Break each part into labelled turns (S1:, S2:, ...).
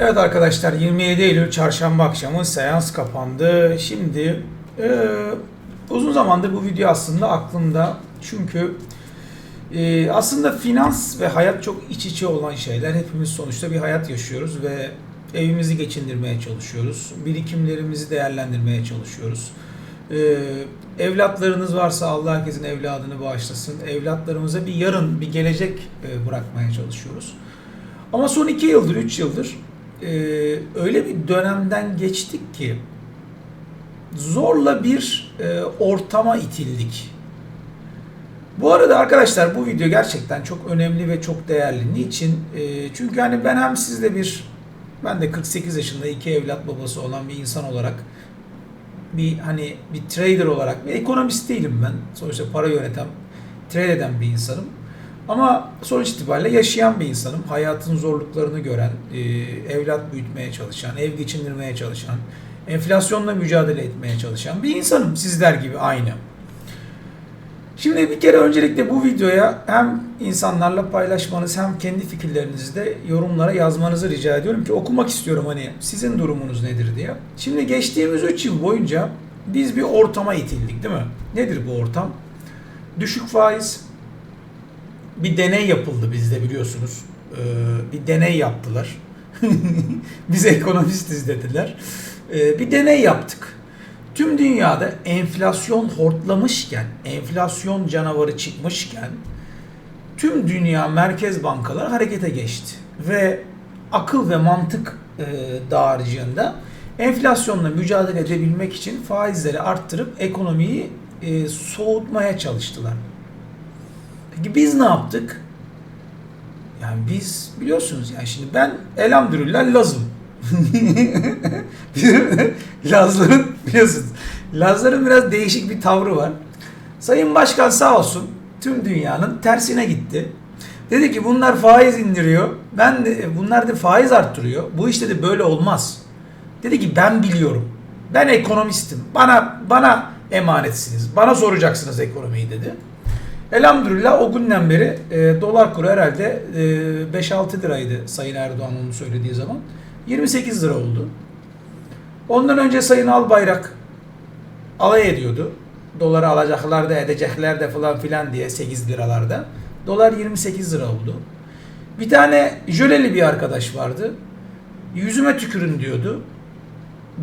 S1: Evet arkadaşlar 27 Eylül çarşamba akşamı seans kapandı. Şimdi e, uzun zamandır bu video aslında aklımda. Çünkü e, aslında finans ve hayat çok iç içe olan şeyler. Hepimiz sonuçta bir hayat yaşıyoruz ve evimizi geçindirmeye çalışıyoruz. Birikimlerimizi değerlendirmeye çalışıyoruz. E, evlatlarınız varsa Allah herkesin evladını bağışlasın. Evlatlarımıza bir yarın, bir gelecek e, bırakmaya çalışıyoruz. Ama son iki yıldır, üç yıldır e, öyle bir dönemden geçtik ki zorla bir e, ortama itildik. Bu arada arkadaşlar bu video gerçekten çok önemli ve çok değerli. Niçin? E, çünkü hani ben hem sizde bir, ben de 48 yaşında iki evlat babası olan bir insan olarak bir hani bir trader olarak bir ekonomist değilim ben. Sonuçta para yöneten, trade eden bir insanım. Ama sonuç itibariyle yaşayan bir insanım. Hayatın zorluklarını gören, e, evlat büyütmeye çalışan, ev geçindirmeye çalışan, enflasyonla mücadele etmeye çalışan bir insanım. Sizler gibi aynı. Şimdi bir kere öncelikle bu videoya hem insanlarla paylaşmanız hem kendi fikirlerinizi de yorumlara yazmanızı rica ediyorum ki okumak istiyorum hani sizin durumunuz nedir diye. Şimdi geçtiğimiz 3 yıl boyunca biz bir ortama itildik değil mi? Nedir bu ortam? Düşük faiz, bir deney yapıldı bizde biliyorsunuz. Ee, bir deney yaptılar. Biz ekonomistiz dediler. Ee, bir deney yaptık. Tüm dünyada enflasyon hortlamışken, enflasyon canavarı çıkmışken tüm dünya merkez bankaları harekete geçti. Ve akıl ve mantık e, dağarcığında enflasyonla mücadele edebilmek için faizleri arttırıp ekonomiyi e, soğutmaya çalıştılar. Biz ne yaptık? Yani biz biliyorsunuz yani şimdi ben elhamdülillah Lazım. Lazların biliyorsunuz. Lazların biraz değişik bir tavrı var. Sayın Başkan sağ olsun tüm dünyanın tersine gitti. Dedi ki bunlar faiz indiriyor. Ben de bunlar da faiz arttırıyor. Bu işte de böyle olmaz. Dedi ki ben biliyorum. Ben ekonomistim. Bana bana emanetsiniz. Bana soracaksınız ekonomiyi dedi. Elhamdülillah o günden beri e, dolar kuru herhalde e, 5-6 liraydı Sayın Erdoğan onu söylediği zaman. 28 lira oldu. Ondan önce Sayın Albayrak alay ediyordu. Doları alacaklar da edecekler de falan filan diye 8 liralarda. Dolar 28 lira oldu. Bir tane jöleli bir arkadaş vardı. Yüzüme tükürün diyordu.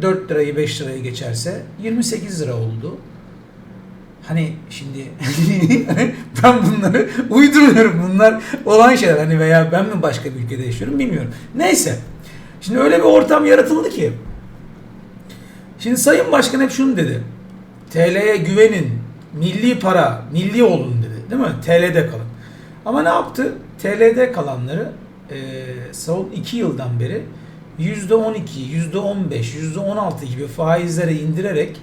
S1: 4 lirayı 5 lirayı geçerse 28 lira oldu. Hani şimdi ben bunları uyduruyorum. Bunlar olan şeyler. Hani veya ben mi başka bir ülkede yaşıyorum bilmiyorum. Neyse. Şimdi öyle bir ortam yaratıldı ki. Şimdi Sayın Başkan hep şunu dedi. TL'ye güvenin. Milli para, milli olun dedi. Değil mi? TL'de kalın. Ama ne yaptı? TL'de kalanları e, son 2 yıldan beri %12, %15, %16 gibi faizlere indirerek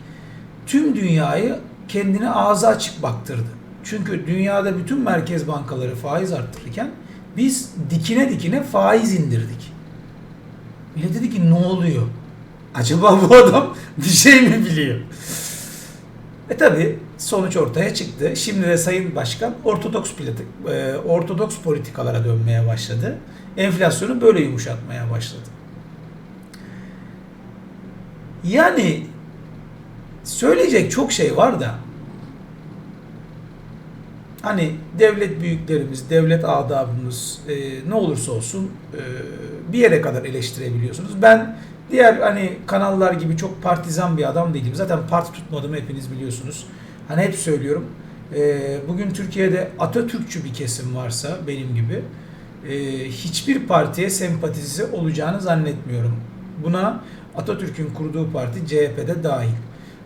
S1: tüm dünyayı kendine ağzı açık baktırdı. Çünkü dünyada bütün merkez bankaları faiz arttırırken biz dikine dikine faiz indirdik. Millet dedi ki ne oluyor? Acaba bu adam bir şey mi biliyor? E tabi sonuç ortaya çıktı. Şimdi de Sayın Başkan ortodoks e, ortodoks politikalara dönmeye başladı. Enflasyonu böyle yumuşatmaya başladı. Yani söyleyecek çok şey var da hani devlet büyüklerimiz, devlet adabımız e, ne olursa olsun e, bir yere kadar eleştirebiliyorsunuz. Ben diğer hani kanallar gibi çok partizan bir adam değilim. Zaten parti tutmadığımı hepiniz biliyorsunuz. Hani hep söylüyorum. E, bugün Türkiye'de Atatürkçü bir kesim varsa benim gibi e, hiçbir partiye sempatisi olacağını zannetmiyorum. Buna Atatürk'ün kurduğu parti CHP'de dahil.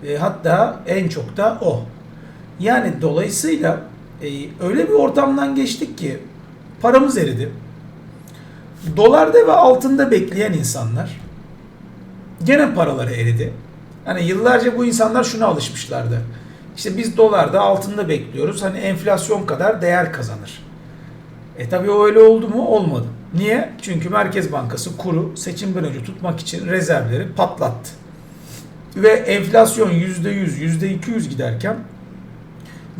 S1: E, hatta en çok da o. Yani dolayısıyla e, öyle bir ortamdan geçtik ki paramız eridi. Dolarda ve altında bekleyen insanlar gene paraları eridi. Hani yıllarca bu insanlar şuna alışmışlardı. İşte biz dolarda altında bekliyoruz. Hani enflasyon kadar değer kazanır. E tabi o öyle oldu mu? Olmadı. Niye? Çünkü Merkez Bankası kuru seçimden önce tutmak için rezervleri patlattı. Ve enflasyon %100, %200 giderken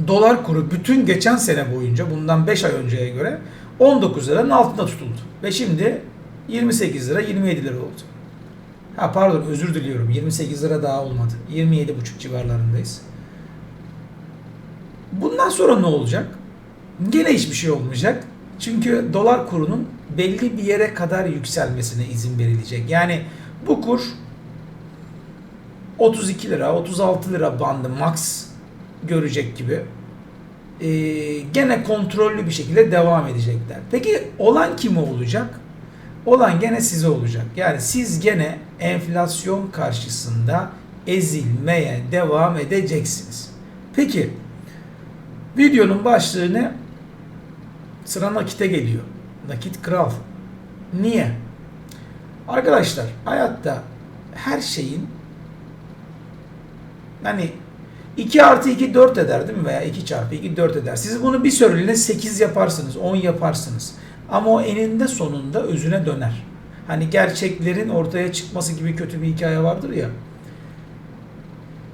S1: dolar kuru bütün geçen sene boyunca bundan 5 ay önceye göre 19 liranın altında tutuldu. Ve şimdi 28 lira 27 lira oldu. Ha pardon özür diliyorum. 28 lira daha olmadı. 27,5 civarlarındayız. Bundan sonra ne olacak? Gene hiçbir şey olmayacak. Çünkü dolar kurunun belli bir yere kadar yükselmesine izin verilecek. Yani bu kur 32 lira, 36 lira bandı max görecek gibi. Ee, gene kontrollü bir şekilde devam edecekler. Peki olan kime olacak? Olan gene size olacak. Yani siz gene enflasyon karşısında ezilmeye devam edeceksiniz. Peki videonun başlığı ne? Sıra nakite geliyor. Nakit kral. Niye? Arkadaşlar hayatta her şeyin hani 2 artı 2 4 eder değil mi? Veya 2 çarpı 2 4 eder. Siz bunu bir süreliğine 8 yaparsınız, 10 yaparsınız. Ama o eninde sonunda özüne döner. Hani gerçeklerin ortaya çıkması gibi kötü bir hikaye vardır ya.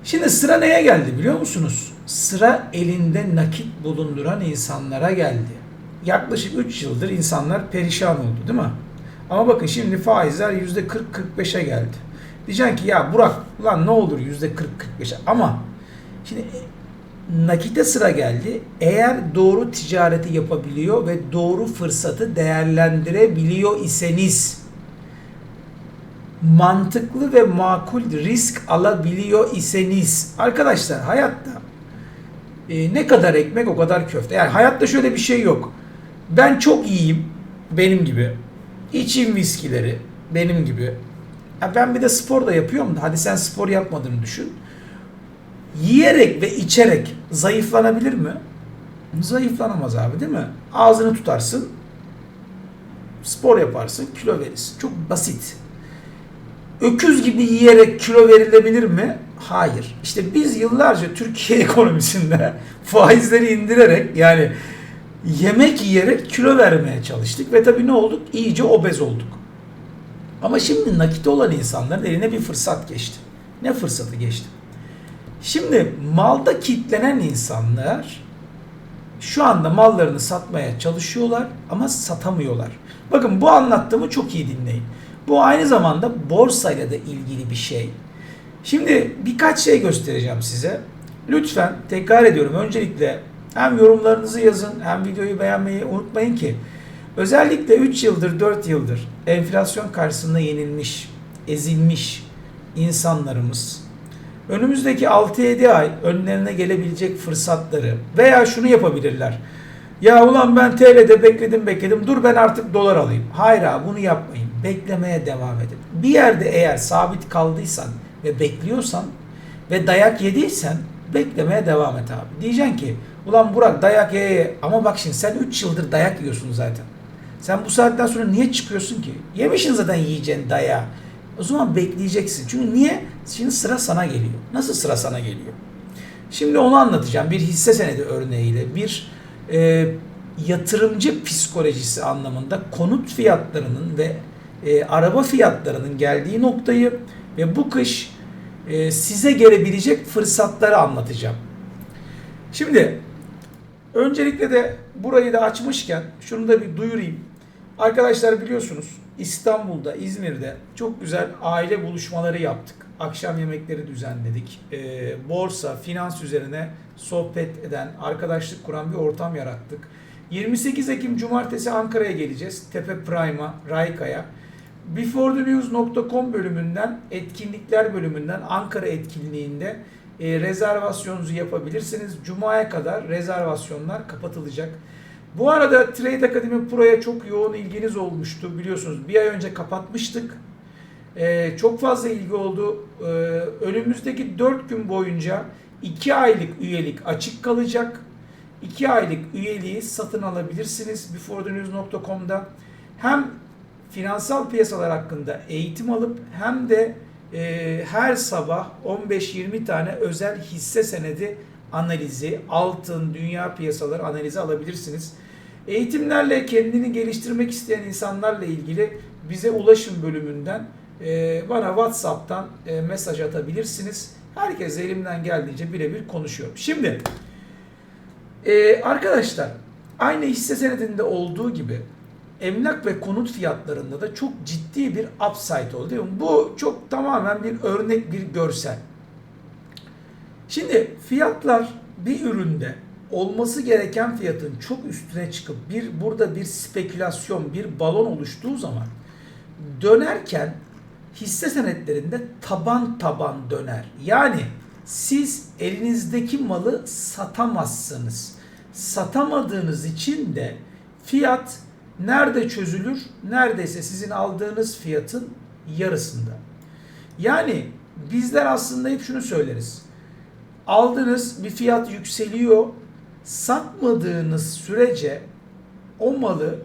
S1: Şimdi sıra neye geldi biliyor musunuz? Sıra elinde nakit bulunduran insanlara geldi. Yaklaşık 3 yıldır insanlar perişan oldu değil mi? Ama bakın şimdi faizler %40-45'e geldi. Diyeceksin ki ya Burak ulan ne olur %40-45'e ama şimdi nakite sıra geldi. Eğer doğru ticareti yapabiliyor ve doğru fırsatı değerlendirebiliyor iseniz mantıklı ve makul risk alabiliyor iseniz arkadaşlar hayatta e, ne kadar ekmek o kadar köfte. Yani hayatta şöyle bir şey yok. Ben çok iyiyim benim gibi. İçeyim viskileri benim gibi. Ha ben bir de spor da yapıyorum da hadi sen spor yapmadığını düşün. Yiyerek ve içerek zayıflanabilir mi? Zayıflanamaz abi değil mi? Ağzını tutarsın, spor yaparsın, kilo verirsin. Çok basit. Öküz gibi yiyerek kilo verilebilir mi? Hayır. İşte biz yıllarca Türkiye ekonomisinde faizleri indirerek yani yemek yiyerek kilo vermeye çalıştık ve tabii ne olduk? İyice obez olduk. Ama şimdi nakit olan insanların eline bir fırsat geçti. Ne fırsatı geçti? Şimdi malda kitlenen insanlar şu anda mallarını satmaya çalışıyorlar ama satamıyorlar. Bakın bu anlattığımı çok iyi dinleyin. Bu aynı zamanda borsayla da ilgili bir şey. Şimdi birkaç şey göstereceğim size. Lütfen tekrar ediyorum öncelikle hem yorumlarınızı yazın hem videoyu beğenmeyi unutmayın ki özellikle 3 yıldır 4 yıldır enflasyon karşısında yenilmiş, ezilmiş insanlarımız önümüzdeki 6-7 ay önlerine gelebilecek fırsatları veya şunu yapabilirler. Ya ulan ben TL'de bekledim bekledim dur ben artık dolar alayım. Hayır abi bunu yapmayın. Beklemeye devam edin. Bir yerde eğer sabit kaldıysan ve bekliyorsan ve dayak yediysen beklemeye devam et abi. Diyeceksin ki ulan Burak dayak ye, ama bak şimdi sen 3 yıldır dayak yiyorsun zaten. Sen bu saatten sonra niye çıkıyorsun ki? Yemişsin zaten yiyeceğin dayağı. O zaman bekleyeceksin. Çünkü niye? Şimdi sıra sana geliyor. Nasıl sıra sana geliyor? Şimdi onu anlatacağım. Bir hisse senedi örneğiyle bir e, yatırımcı psikolojisi anlamında konut fiyatlarının ve e, araba fiyatlarının geldiği noktayı ve bu kış e, size gelebilecek fırsatları anlatacağım. Şimdi öncelikle de burayı da açmışken şunu da bir duyurayım. Arkadaşlar biliyorsunuz İstanbul'da, İzmir'de çok güzel aile buluşmaları yaptık. Akşam yemekleri düzenledik. Ee, borsa, finans üzerine sohbet eden, arkadaşlık kuran bir ortam yarattık. 28 Ekim Cumartesi Ankara'ya geleceğiz. Tepe Prime'a, Rayka'ya. beforethenews.com bölümünden, etkinlikler bölümünden Ankara etkinliğinde e, rezervasyonunuzu yapabilirsiniz. Cuma'ya kadar rezervasyonlar kapatılacak. Bu arada Trade Academy Pro'ya çok yoğun ilginiz olmuştu biliyorsunuz. Bir ay önce kapatmıştık. Ee, çok fazla ilgi oldu. Ee, önümüzdeki 4 gün boyunca 2 aylık üyelik açık kalacak. 2 aylık üyeliği satın alabilirsiniz beforethenews.com'da. Hem finansal piyasalar hakkında eğitim alıp hem de e, her sabah 15-20 tane özel hisse senedi analizi, altın, dünya piyasaları analizi alabilirsiniz. Eğitimlerle kendini geliştirmek isteyen insanlarla ilgili bize ulaşım bölümünden e, bana WhatsApp'tan e, mesaj atabilirsiniz. Herkes elimden geldiğince birebir konuşuyorum. Şimdi e, arkadaşlar aynı hisse senedinde olduğu gibi emlak ve konut fiyatlarında da çok ciddi bir upside oldu değil mi? Bu çok tamamen bir örnek bir görsel. Şimdi fiyatlar bir üründe olması gereken fiyatın çok üstüne çıkıp bir burada bir spekülasyon, bir balon oluştuğu zaman dönerken hisse senetlerinde taban taban döner. Yani siz elinizdeki malı satamazsınız. Satamadığınız için de fiyat nerede çözülür? Neredeyse sizin aldığınız fiyatın yarısında. Yani bizler aslında hep şunu söyleriz. Aldınız bir fiyat yükseliyor. Satmadığınız sürece o malı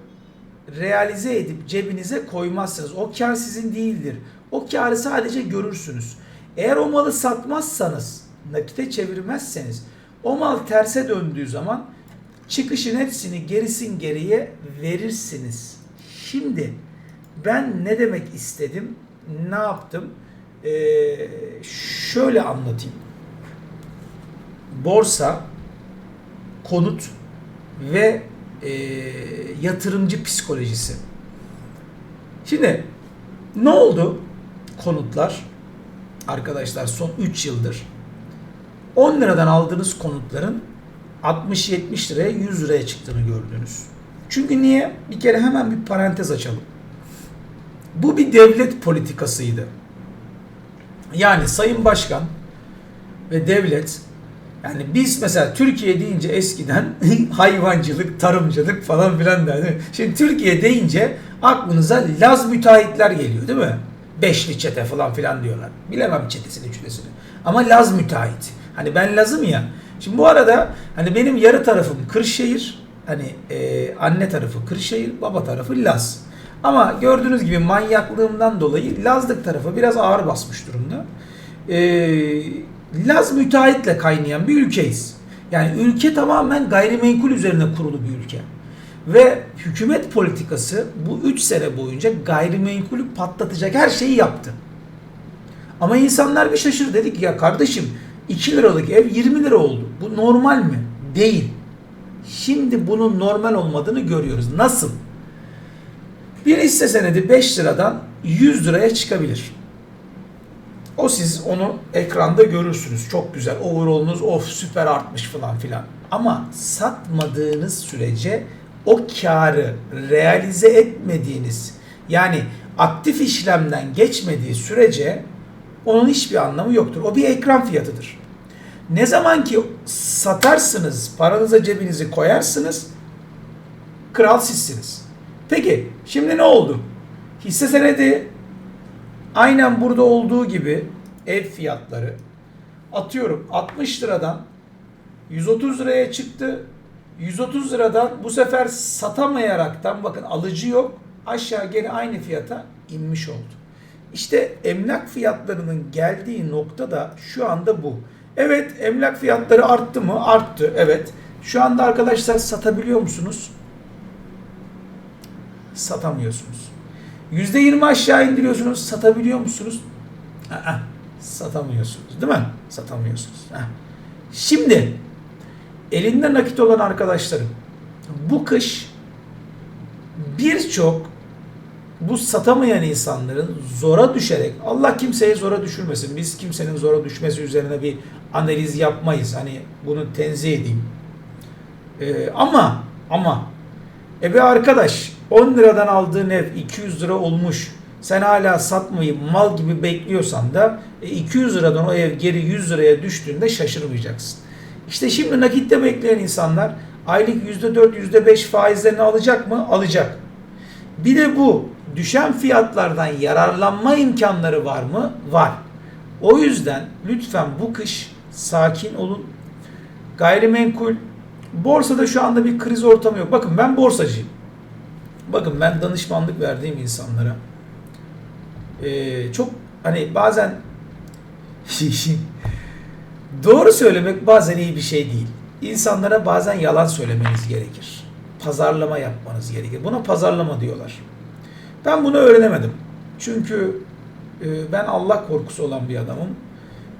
S1: realize edip cebinize koymazsınız. O kar sizin değildir. O karı sadece görürsünüz. Eğer o malı satmazsanız, nakite çevirmezseniz o mal terse döndüğü zaman çıkışın hepsini gerisin geriye verirsiniz. Şimdi ben ne demek istedim? Ne yaptım? Ee, şöyle anlatayım. Borsa, konut ve e, yatırımcı psikolojisi. Şimdi ne oldu konutlar? Arkadaşlar son 3 yıldır 10 liradan aldığınız konutların 60-70 liraya 100 liraya çıktığını gördünüz. Çünkü niye? Bir kere hemen bir parantez açalım. Bu bir devlet politikasıydı. Yani Sayın Başkan ve devlet yani biz mesela Türkiye deyince eskiden hayvancılık, tarımcılık falan filan derdi. Şimdi Türkiye deyince aklınıza Laz müteahhitler geliyor değil mi? Beşli çete falan filan diyorlar. Bilemem çetesini çütesini. Ama Laz müteahhit. Hani ben Laz'ım ya. Şimdi bu arada hani benim yarı tarafım Kırşehir. Hani e, anne tarafı Kırşehir, baba tarafı Laz. Ama gördüğünüz gibi manyaklığımdan dolayı Lazlık tarafı biraz ağır basmış durumda. Eee Laz müteahhitle kaynayan bir ülkeyiz. Yani ülke tamamen gayrimenkul üzerine kurulu bir ülke. Ve hükümet politikası bu 3 sene boyunca gayrimenkulü patlatacak her şeyi yaptı. Ama insanlar bir şaşır dedik ya kardeşim 2 liralık ev 20 lira oldu. Bu normal mi? Değil. Şimdi bunun normal olmadığını görüyoruz. Nasıl? Bir hisse senedi 5 liradan 100 liraya çıkabilir. O siz onu ekranda görürsünüz. Çok güzel. Overall'unuz of süper artmış falan filan. Ama satmadığınız sürece o karı realize etmediğiniz yani aktif işlemden geçmediği sürece onun hiçbir anlamı yoktur. O bir ekran fiyatıdır. Ne zaman ki satarsınız, paranıza cebinizi koyarsınız, kral sizsiniz. Peki şimdi ne oldu? Hisse senedi aynen burada olduğu gibi ev fiyatları atıyorum 60 liradan 130 liraya çıktı. 130 liradan bu sefer satamayaraktan bakın alıcı yok aşağı geri aynı fiyata inmiş oldu. İşte emlak fiyatlarının geldiği nokta da şu anda bu. Evet emlak fiyatları arttı mı? Arttı. Evet. Şu anda arkadaşlar satabiliyor musunuz? Satamıyorsunuz. %20 aşağı indiriyorsunuz. Satabiliyor musunuz? Aa, satamıyorsunuz. Değil mi? Satamıyorsunuz. Ha. Şimdi elinde nakit olan arkadaşlarım bu kış birçok bu satamayan insanların zora düşerek Allah kimseyi zora düşürmesin. Biz kimsenin zora düşmesi üzerine bir analiz yapmayız. Hani bunu tenzih edeyim. Ee, ama ama e be arkadaş 10 liradan aldığın ev 200 lira olmuş. Sen hala satmayı mal gibi bekliyorsan da e, 200 liradan o ev geri 100 liraya düştüğünde şaşırmayacaksın. İşte şimdi nakitte bekleyen insanlar aylık %4, %5 faizlerini alacak mı? Alacak. Bir de bu düşen fiyatlardan yararlanma imkanları var mı? Var. O yüzden lütfen bu kış sakin olun. Gayrimenkul borsada şu anda bir kriz ortamı yok. Bakın ben borsacıyım. Bakın ben danışmanlık verdiğim insanlara ee, çok hani bazen doğru söylemek bazen iyi bir şey değil. İnsanlara bazen yalan söylemeniz gerekir. Pazarlama yapmanız gerekir. Buna pazarlama diyorlar. Ben bunu öğrenemedim. Çünkü e, ben Allah korkusu olan bir adamım.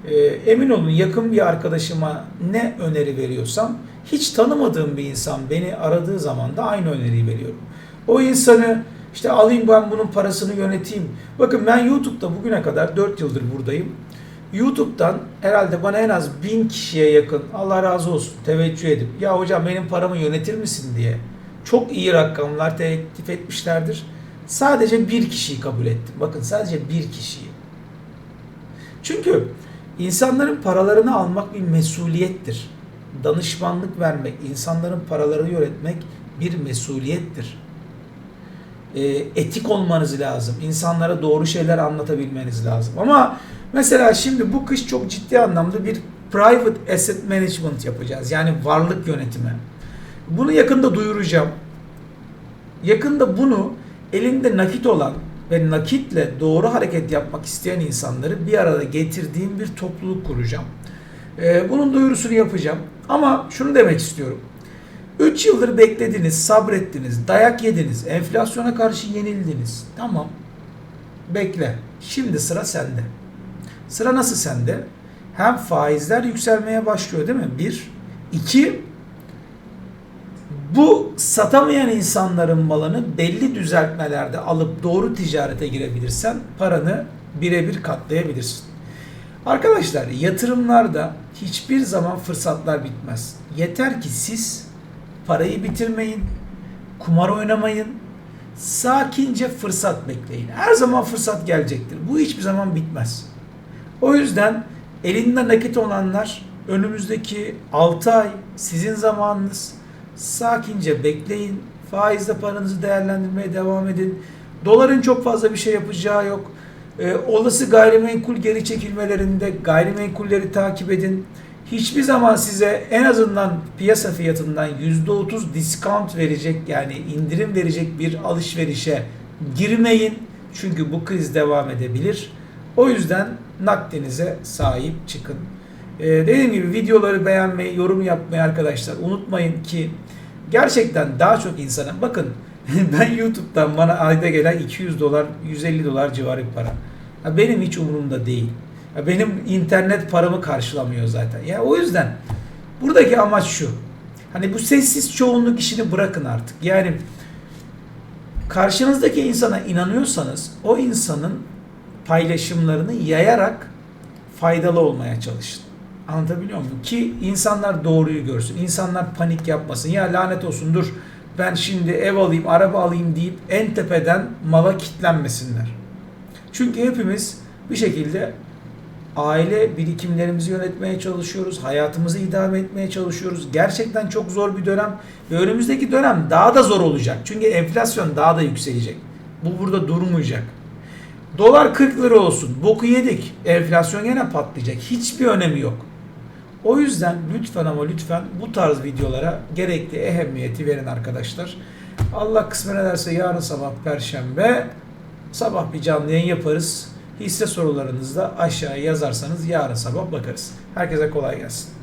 S1: E, emin olun yakın bir arkadaşıma ne öneri veriyorsam hiç tanımadığım bir insan beni aradığı zaman da aynı öneriyi veriyorum. O insanı işte alayım ben bunun parasını yöneteyim. Bakın ben YouTube'da bugüne kadar 4 yıldır buradayım. YouTube'dan herhalde bana en az 1000 kişiye yakın Allah razı olsun teveccüh edip ya hocam benim paramı yönetir misin diye çok iyi rakamlar teklif etmişlerdir. Sadece bir kişiyi kabul ettim. Bakın sadece bir kişiyi. Çünkü insanların paralarını almak bir mesuliyettir. Danışmanlık vermek, insanların paralarını yönetmek bir mesuliyettir. E, etik olmanız lazım. İnsanlara doğru şeyler anlatabilmeniz lazım. Ama mesela şimdi bu kış çok ciddi anlamda bir private asset management yapacağız. Yani varlık yönetimi. Bunu yakında duyuracağım. Yakında bunu elinde nakit olan ve nakitle doğru hareket yapmak isteyen insanları bir arada getirdiğim bir topluluk kuracağım. Ee, bunun duyurusunu yapacağım. Ama şunu demek istiyorum. 3 yıldır beklediniz, sabrettiniz, dayak yediniz, enflasyona karşı yenildiniz. Tamam. Bekle. Şimdi sıra sende. Sıra nasıl sende? Hem faizler yükselmeye başlıyor değil mi? Bir. İki, bu satamayan insanların malını belli düzeltmelerde alıp doğru ticarete girebilirsen paranı birebir katlayabilirsin. Arkadaşlar yatırımlarda hiçbir zaman fırsatlar bitmez. Yeter ki siz parayı bitirmeyin, kumar oynamayın, sakince fırsat bekleyin. Her zaman fırsat gelecektir. Bu hiçbir zaman bitmez. O yüzden elinde nakit olanlar önümüzdeki 6 ay sizin zamanınız. Sakince bekleyin. Faizle paranızı değerlendirmeye devam edin. Doların çok fazla bir şey yapacağı yok. Ee, olası gayrimenkul geri çekilmelerinde gayrimenkulleri takip edin. Hiçbir zaman size en azından piyasa fiyatından %30 discount verecek yani indirim verecek bir alışverişe girmeyin. Çünkü bu kriz devam edebilir. O yüzden nakdinize sahip çıkın. Ee, dediğim gibi videoları beğenmeyi, yorum yapmayı arkadaşlar unutmayın ki gerçekten daha çok insana bakın ben YouTube'dan bana ayda gelen 200 dolar, 150 dolar civarı para. Ya benim hiç umurumda değil. Benim internet paramı karşılamıyor zaten. Ya o yüzden buradaki amaç şu. Hani bu sessiz çoğunluk işini bırakın artık. Yani karşınızdaki insana inanıyorsanız o insanın paylaşımlarını yayarak faydalı olmaya çalışın. Anlatabiliyor muyum? Ki insanlar doğruyu görsün. İnsanlar panik yapmasın. Ya lanet olsun dur ben şimdi ev alayım, araba alayım deyip en tepeden mala kitlenmesinler. Çünkü hepimiz bir şekilde aile birikimlerimizi yönetmeye çalışıyoruz. Hayatımızı idame etmeye çalışıyoruz. Gerçekten çok zor bir dönem ve önümüzdeki dönem daha da zor olacak. Çünkü enflasyon daha da yükselecek. Bu burada durmayacak. Dolar 40 lira olsun. Boku yedik. Enflasyon gene patlayacak. Hiçbir önemi yok. O yüzden lütfen ama lütfen bu tarz videolara gerekli ehemmiyeti verin arkadaşlar. Allah kısmet ederse yarın sabah perşembe sabah bir canlı yayın yaparız. Hisse sorularınızı da aşağıya yazarsanız yarın sabah bakarız. Herkese kolay gelsin.